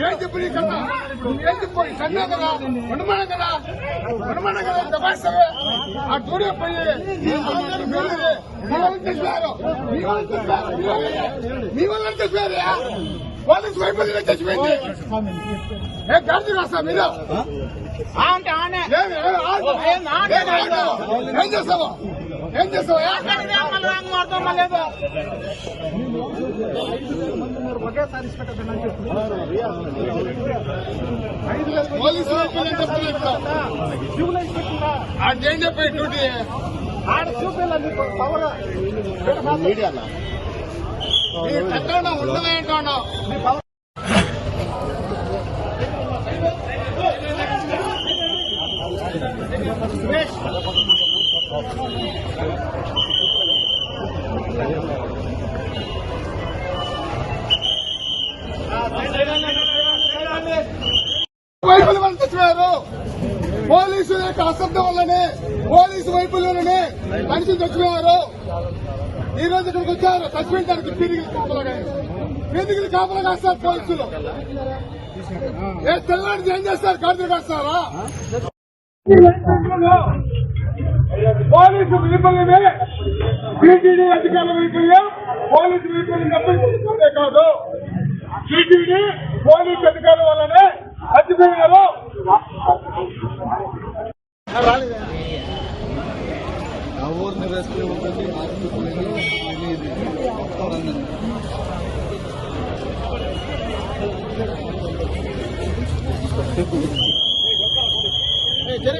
ఏం చెప్పు నీ ఏంటి ఏం చెప్పు ఈ కదా ఉండమనం కదా ఉండమనం కదా ఇంత ఆ స్టూడియో పోయి అందరూ మీ వాళ్ళని తెచ్చిపోయారు వాళ్ళకి వాళ్ళని చచ్చిపోయింది ఏ గాంధీ రాస్తా మీరు అంటే ఏం ఆగు. ఏం చేస్తావు చేస్తావు ఏ? చెప్పి డ్యూటీ? ఆడ చూపిల్ల నీకు పవర్. నీ కట్టడం ఉండదేంటో వైపుల వల్ల చేస్తున్నారు పోలీసుల యొక్క అశ్రద్ధ వల్లనే పోలీసు వైపుల్లోనే మనిషిని తెచ్చిపోయారు ఈ రోజు ఇక్కడికి వచ్చారు. చచ్చిపోయించడానికి పీరిగిలి కాపలగా. పీరిగిలి కాపలా కాస్తారు పోలీసులు. ఏ తెల్లాడి ఏం చేస్తారు? కార్తీక కాస్తారా పోలీసు వైఫల్యమే టీటీడీ అధికారుల వైఫల్యం పోలీసు వైఫల్యం తప్పించుకుంటే కాదు. టీటీడీ పోలీసు అధికారుల వల్లనే చచ్చిపోయినారు ఎవరిని రెస్క్యూ ఉంటుంది హాస్పిటల్ వస్తారని ఇప్పుడు సార్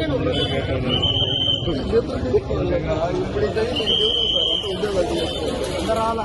ఉద్యోగాలు